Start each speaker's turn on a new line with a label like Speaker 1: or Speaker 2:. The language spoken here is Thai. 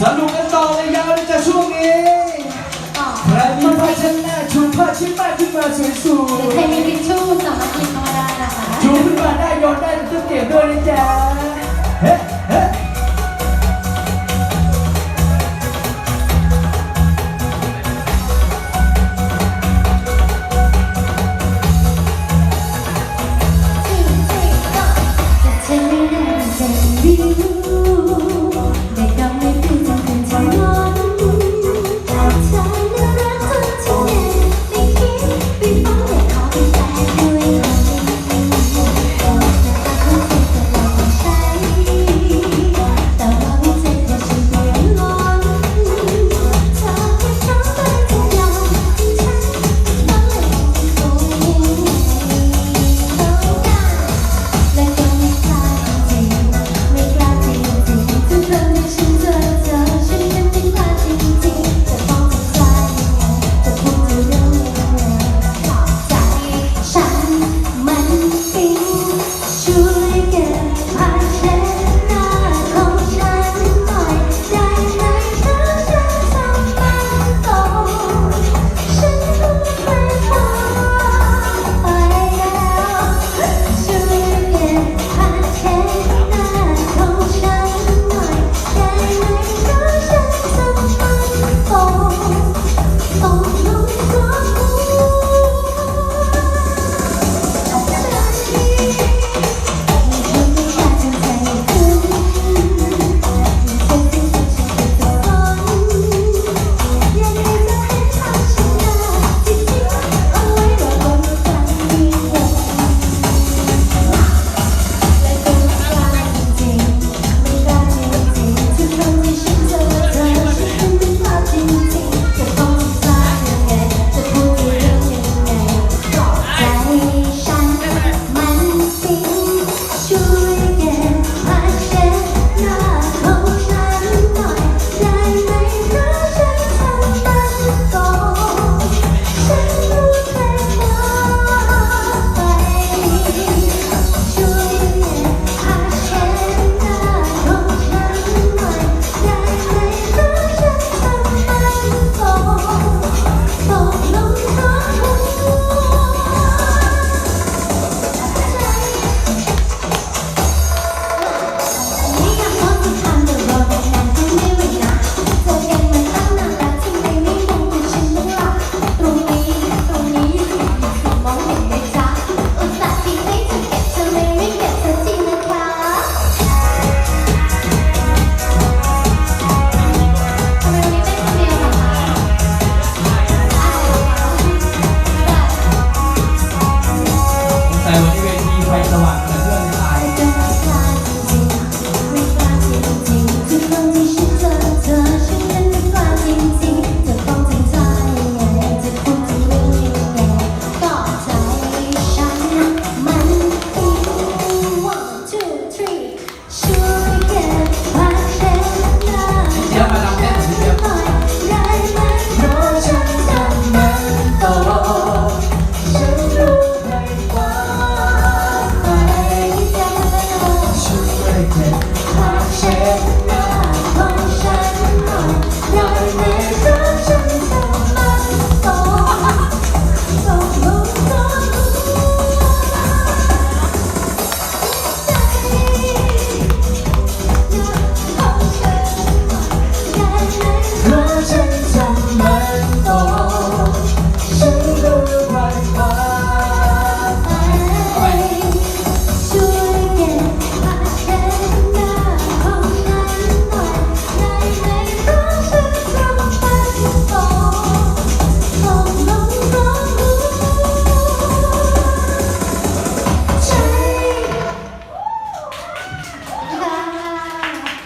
Speaker 1: สนุกกันต่อเลยยาวเลยจากช่วงนี้ใครมีผ้าเช็ดหน้าชูผ้าเชิ้นหน้าขึ้นมาสวย
Speaker 2: ใครมีทิชชู่สามารถหยินเข้ามาได้